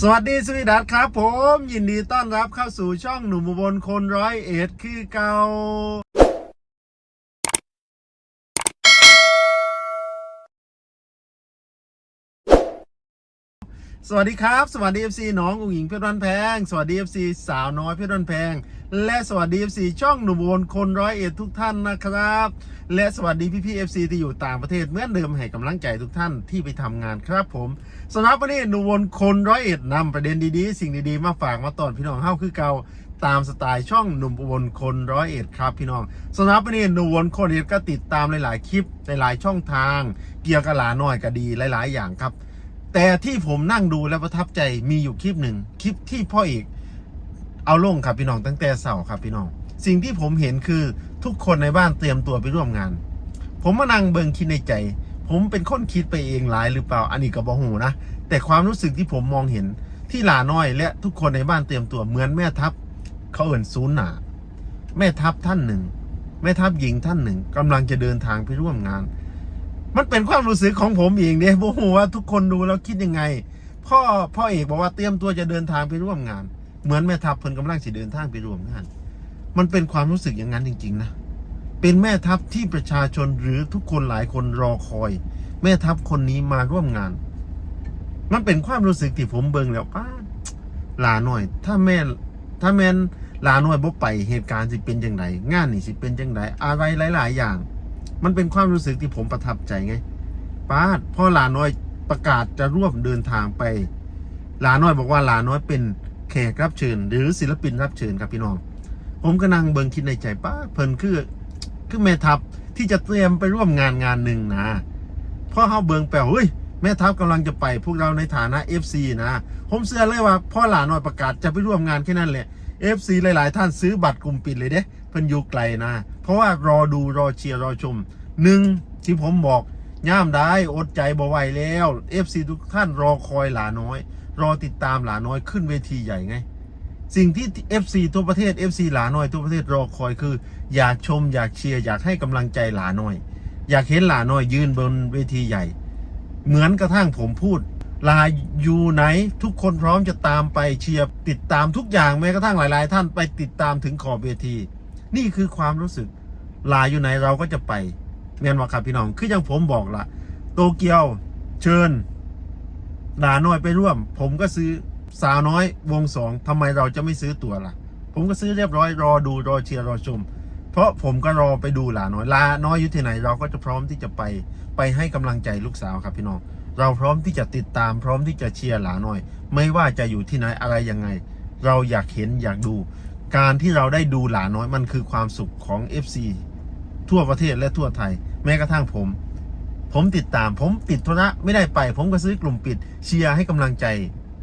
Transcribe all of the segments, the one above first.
สวัสดีสวีดัตครับผม ยินดีต้อนรับเข้าสู่ช่องหนุ่มบลคนร้อยเอ็ดคือเกา สวัสดีครับ สวัสดี FC น้องอุ๋งหญิงเพชรวันแพง สวัสดี FC สาวน้อยเพชรวันแพง และสวัสดี FC ช่องหนุ่มอุบลคนร้อยเอ็ดทุกท่านนะครับ และสวัสดีพี่พี่ๆ FC ที่อยู่ต่างประเทศเหมื่อนเดิมให้กำลังใจทุกท่านที่ไปทำงานครับผมสำหรับวันนี้หนุ่มอุบลคนร้อยเอ็ดนำประเด็นดีๆ สิ่งดีๆ มาฝากมาตอนพี่น้องเฮ้าคือเก่าตามสไตล์ช่องหนุ่มอุบลคนร้อยเอ็ดครับพี่น้องสำหรับวันนี้หนุ่มอุบลคนร้อยเอ็ดก็ติดตามหลายๆคลิปหลายๆช่องทาง เกี่ยวกับหลาน้อยก็ดีหลาย ๆ อย่างครับ แต่ที่ผมนั่งดูแล้วประทับใจมีอยู่คลิปหนึ่งคลิปที่พ่อเอกเอาลงครับพี่น้องตั้งแต่เสาร์ครับพี่น้อง สิ่งที่ผมเห็นคือทุกคนในบ้านเตรียมตัวไปร่วมงาน ผมมานั่งเบิงคิดในใจ ผมเป็นคนคิดไปเองหลายหรือเปล่า อันนี้ก็บอหูนะ แต่ความรู้สึกที่ผมมองเห็นที่หลาน้อยและทุกคนในบ้านเตรียมตัวเหมือนแม่ทัพเขาเอิ่นศูนย์หนาแม่ทัพท่านหนึ่งแม่ทัพหญิงท่านหนึ่งกำลังจะเดินทางไปร่วมงาน มันเป็นความรู้สึกของผมเองเนี่ยผมว่าทุกคนดูแล้วคิดยังไง พ่อพ่อเอกบอกว่าเตรียมตัวจะเดินทางไปร่วมงาน เหมือนแม่ทัพเพิ่นกำลังจะเดินทางไปร่วมงาน มันเป็นความรู้สึกอย่างนั้นจริง ๆ นะเป็นแม่ทัพที่ประชาชนหรือทุกคนหลายคนรอคอย แม่ทัพคนนี้มาร่วมงาน มันเป็นความรู้สึกที่ผมเบิ่งแล้วป้าหลาหน่อย ถ้าแม่ถ้าแม่นลาหน่อยบ่ไปเหตุการณ์สิเป็นจังไดงานนี่สิเป็นจังไดอะไรหลาย ๆ อย่าง มันเป็นความรู้สึกที่ผมประทับใจไงป้าพ่อหลาน้อยประกาศจะร่วมเดินทางไป หลาน้อยบอกว่าหลาน้อยเป็นแขกรับเชิญ หรือศิลปินรับเชิญครับพี่น้อง ผมก็นั่งเบิ่งคิดในใจป้าเพิ่นคือคือแม่ทัพที่จะเตรียมไปร่วมงานงานหนึ่งนะพ่อเฮาเบิ่งแปลเฮ้ยแม่ทัพกำลังจะไป พวกเราในฐานะ FC นะผมเชื่อเลยว่าพ่อหลาน้อยประกาศจะไปร่วมงานแค่นั้นแหละ FC หลาย ๆ ท่านซื้อบัตรกลุ่มปิดเลยเด้เพิ่นอยู่ไกลนะ เพราะว่ารอดูรอเชียร์รอชมหนึ่งที่ผมบอกย่ามได้อดใจบ่ไหวแล้ว FC ทุกท่านรอคอยหลาน้อย รอติดตามหลาน้อยขึ้นเวทีใหญ่ไง สิ่งที่ FC ทั่วประเทศ FC หลาน้อยทั่วประเทศรอคอยคือ อยากชม อยากเชียร์อยากให้กำลังใจหลาน้อย อยากเห็นหลาน้อยยืนบนเวทีใหญ่ เหมือนกระทั่งผมพูดลาอยู่ไหนทุกคนพร้อมจะตามไปเชียร์ติดตามทุกอย่างแม้กระทั่งหลาย ๆ ท่านไปติดตามถึงขอบเวที นี่คือความรู้สึกลาอยู่ไหนเราก็จะไปเมียนว่าครับพี่น้องคืออย่างผมบอกละโตเกียวเชิญลาน้อยไปร่วม ผมก็ซื้อสาวน้อยวงสองทำไมเราจะไม่ซื้อตั๋วล่ะ ผมก็ซื้อเรียบร้อยรอดูรอเชียร์รอชม เพราะผมก็รอไปดูลาน้อยลาน้อยอยู่ที่ไหนเราก็จะพร้อมที่จะไปไปให้กำลังใจลูกสาวครับพี่น้องเราพร้อมที่จะติดตามพร้อมที่จะเชียร์หลาน้อย ไม่ว่าจะอยู่ที่ไหนอะไรยังไง เราอยากเห็นอยากดู การที่เราได้ดูหลาน้อยมันคือความสุขของ FC ทั่วประเทศและทั่วไทย แม้กระทั่งผม ผมติดตาม ผมติดธุระไม่ได้ไป ผมก็ซื้อกลุ่มปิดเชียร์ให้กำลังใจ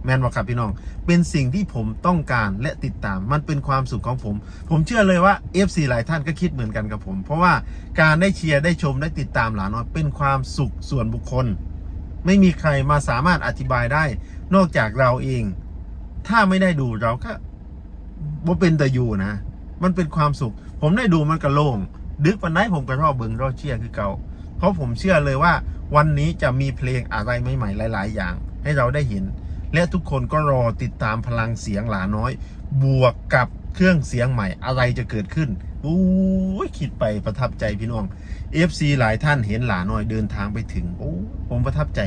แมนบอกครับพี่น้อง เป็นสิ่งที่ผมต้องการและติดตาม มันเป็นความสุขของผม ผมเชื่อเลยว่า FC หลายท่านก็คิดเหมือนกันกับผม เพราะว่าการได้เชียร์ได้ชมได้ติดตามหลาน้อยเป็นความสุขส่วนบุคคล ไม่มีใครมาสามารถอธิบายได้ นอกจากเราเอง ถ้าไม่ได้ดูเราก็ บ่เป็นแต่อยู่นะ มันเป็นความสุข ผมได้ดูมันกระโล่งดึกวันไหนผมก็ชอบเบิงรอเชียคือเก่า เพราะผมเชื่อเลยว่า วันนี้จะมีเพลงอะไรใหม่ๆหลาย ๆ อย่าง ให้เราได้เห็น และทุกคนก็รอติดตามพลังเสียงหลาน้อย บวกกับเครื่องเสียงใหม่อะไรจะเกิดขึ้น โอ้ยคิดไปประทับใจพี่น้อง FC หลายท่านเห็นหลาน้อยเดินทางไปถึง โอ้ผมประทับใจ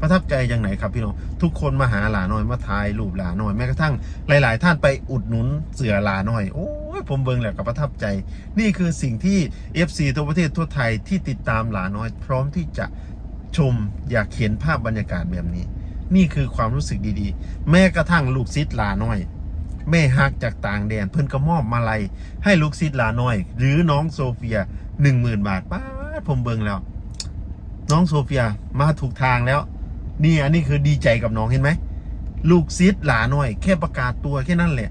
ประทับใจอย่างไหนครับพี่น้องทุกคนมาหาหลาน้อยมาทายรูปหลาน้อยแม้กระทั่งหลาย ๆ ท่านไปอุดหนุนเสือหลาน้อยโอ้ยผมเบิ่งแล้วก็ประทับใจ นี่คือสิ่งที่ FC ทั่วประเทศทั่วไทยที่ติดตามหลาน้อย พร้อมที่จะชมอยากเห็นภาพบรรยากาศแบบนี้ นี่คือความรู้สึกดีๆ แม้กระทั่งลูกซิดหลาน้อย แม่ฮักจากต่างแดน เพิ่นก็มอบมาลัยให้ลูกซิดหลาน้อย หรือน้องโซเฟียหนึ่งหมื่นบาทป้าผมเบิ่งแล้ว น้องโซเฟียมาถูกทางแล้ว นี่อันนี้คือดีใจกับน้องเห็นไหมลูกซิดหลาน้อย แค่ประกาศตัวแค่นั้นแหละ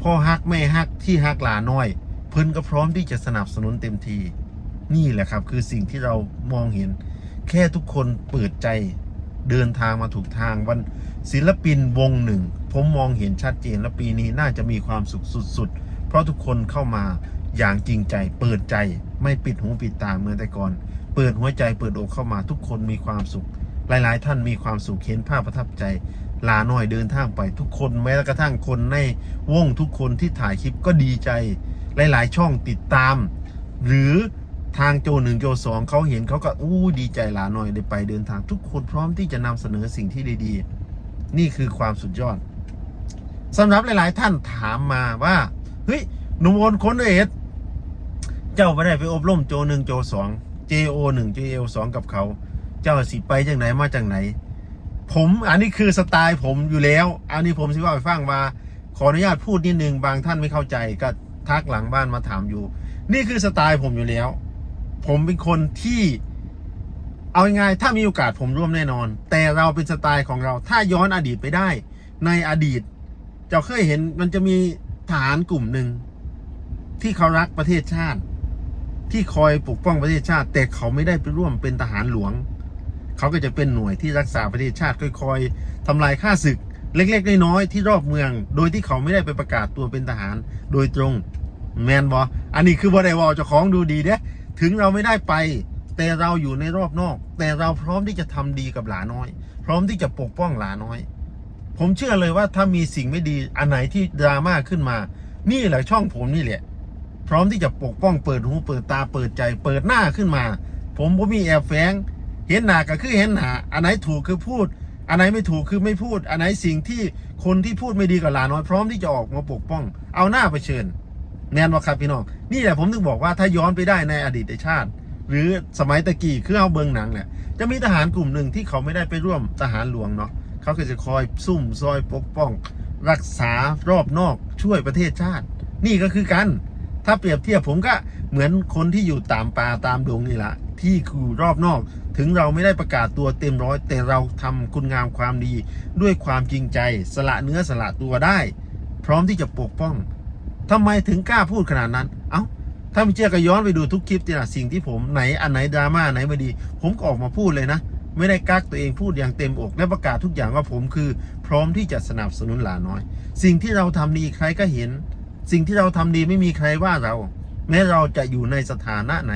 พ่อฮักแม่ฮักที่ฮักหลาน้อย เพิ่นก็พร้อมที่จะสนับสนุนเต็มที นี่แหละครับ คือสิ่งที่เรามองเห็น แค่ทุกคนเปิดใจเดินทางมาถูกทางวัน ศิลปินวงหนึ่ง ผมมองเห็นชัดเจนและปีนี้น่าจะมีความสุขสุดๆ เพราะทุกคนเข้ามาอย่างจริงใจ เปิดใจไม่ปิดหูปิดตาเหมือนแต่ก่อน เปิดหัวใจเปิดอกเข้ามาทุกคนมีความสุข หลายๆ ท่านมีความสุขเห็นภาพประทับใจลาหน้อยเดินทางไปทุกคนแม้กระทั่งคนในวงทุกคนที่ถ่ายคลิปก็ดีใจ หลาย ๆ ช่องติดตาม หรือทางโจหนึ่งโจสองเขาเห็นเขาก็อู้ดีใจลาหน้อยได้ไปเดินทางทุกคนพร้อมที่จะนำเสนอสิ่งที่ดีๆ นี่คือความสุดยอดสำหรับหลาย ๆ ท่านถามมาว่า เฮ้ยหนุ่มโอนคนเอสเจ้าไม่ได้ไปอบรมโจหนึ่งโจสอง JO หนึ่ง JL สองกับเขา เจ้าสิไปจากไหนมาจากไหน ผมอันนี้คือสไตล์ผมอยู่แล้ว อันนี้ผมสิว่าไปฟังมา ขออนุญาตพูดนิดนึงบางท่านไม่เข้าใจก็ทักหลังบ้านมาถามอยู่ นี่คือสไตล์ผมอยู่แล้ว ผมเป็นคนที่ เอาง่ายๆถ้ามีโอกาสผมร่วมแน่นอน แต่เราเป็นสไตล์ของเรา ถ้าย้อนอดีตไปได้ ในอดีตจ้าเคยเห็นมันจะมีทหารกลุ่มหนึ่งที่เขารักประเทศชาติ ที่คอยปกป้องประเทศชาติ แต่เขาไม่ได้ไปร่วมเป็นทหารหลวง เขาก็จะเป็นหน่วยที่รักษาประเทศชาติคอยๆทำลายข้าศึก เล็กๆน้อยๆที่รอบเมือง โดยที่เขาไม่ได้ไปประกาศตัวเป็นทหารโดยตรง แมนบออันนี้คือบอไดวอลจ้าของดูดีเด้ถึงเราไม่ได้ไป แต่เราอยู่ในรอบนอก แต่เราพร้อมที่จะทำดีกับหลาน้อย พร้อมที่จะปกป้องหลาน้อย ผมเชื่อเลยว่าถ้ามีสิ่งไม่ดีอันไหนที่ดราม่าขึ้นมา นี่แหละช่องผมนี่แหละ พร้อมที่จะปกป้องเปิดหูเปิดตาเปิดใจ เปิดหน้าขึ้นมา ผมผมมีแอบแฝงเห็นหนาก็คือเห็นหนาอันไหนถูกคือพูด อันไหนไม่ถูกคือไม่พูด อันไหนสิ่งที่คนที่พูดไม่ดีกับหลานน้อย พร้อมที่จะออกมาปกป้อง เอาหน้าไปเชิญแน่นว่าครับพี่น้องนี่แหละผมถึงบอกว่าถ้าย้อนไปได้ในอดีตชาติ หรือสมัยตะกี้คือเอาเบิงหนังเนี่ยจะมีทหารกลุ่มหนึ่งที่เขาไม่ได้ไปร่วมทหารหลวงเนาะเขาก็จะคอยซุ่มซอยปกป้อง รักษารอบนอกช่วยประเทศชาติ นี่ก็คือกัน ถ้าเปรียบเทียบผมก็เหมือนคนที่อยู่ตามป่าตามดงนี่แหละที่คือรอบนอก ถึงเราไม่ได้ประกาศตัวเต็มร้อย แต่เราทำคุณงามความดี ด้วยความจริงใจ สละเนื้อสละตัวได้ พร้อมที่จะปกป้องทำไมถึงกล้าพูดขนาดนั้น ถ้าไม่เชื่อก็ย้อนไปดูทุกคลิปที่นะสิ่งที่ผมไหนอันไหนดราม่าไหนไม่ดี ผมก็ออกมาพูดเลยนะ ไม่ได้กักตัวเองพูดอย่างเต็มอก และประกาศทุกอย่างว่าผมคือ พร้อมที่จะสนับสนุนหลาน้อย สิ่งที่เราทำดีใครก็เห็น สิ่งที่เราทำดีไม่มีใครว่าเรา แม้เราจะอยู่ในสถานะไหน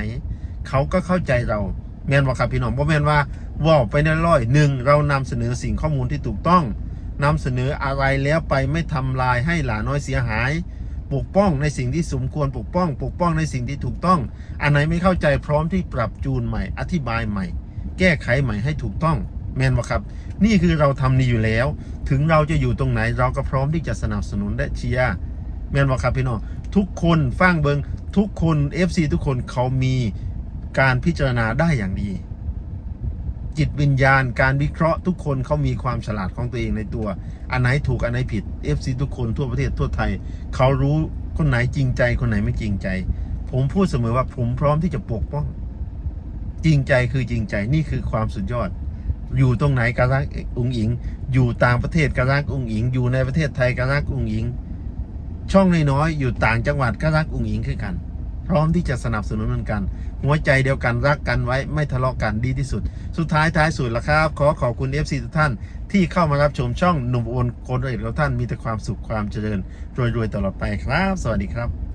เขาก็เข้าใจเรา แมนบอกครับพี่น้องเพราะแมนว่าว่าไปในร้อยหนึ่งเรานำเสนอสิ่งข้อมูลที่ถูกต้องนำเสนออะไรแล้วไปไม่ทำลายให้หลาน้อยเสียหาย ปกป้องในสิ่งที่สมควรปกป้อง ปกป้องในสิ่งที่ถูกต้อง อันไหนไม่เข้าใจพร้อมที่ปรับจูนใหม่ อธิบายใหม่ แก้ไขใหม่ให้ถูกต้อง แมนบอครับ นี่คือเราทำดีอยู่แล้ว ถึงเราจะอยู่ตรงไหนเราก็พร้อมที่จะสนับสนุนและเชียร์แมนบอครับพี่น้องทุกคนฟังเบิงทุกคน FC ทุกคนเขามีการพิจารณาได้อย่างดี จิตวิญญาณ การวิเคราะห์ทุกคนเขามีความฉลาดของตัวเองในตัว อันไหนถูกอันไหนผิด FC ทุกคนทั่วประเทศทั่วไทย เขารู้คนไหนจริงใจ คนไหนไม่จริงใจ ผมพูดเสมอว่าผมพร้อมที่จะปกป้อง จริงใจคือจริงใจนี่คือความสุดยอด อยู่ตรงไหนก็รักองอิง อยู่ต่างประเทศก็รักองอิง อยู่ในประเทศไทยก็รักองอิง ช่องน้อยๆอยู่ต่างจังหวัดก็รักองอิงคือกัน พร้อมที่จะสนับสนุนเหมือนกัน หัวใจเดียวกันรักกันไว้ไม่ทะเลาะกันดีที่สุด สุดท้ายท้ายสุดละครับ ขอขอบคุณ FC ทุกท่าน ที่เข้ามารับชมช่องหนุ่มโอนคนเอกของท่านมีแต่ความสุขความเจริญรวยๆตลอดไปครับ สวัสดีครับ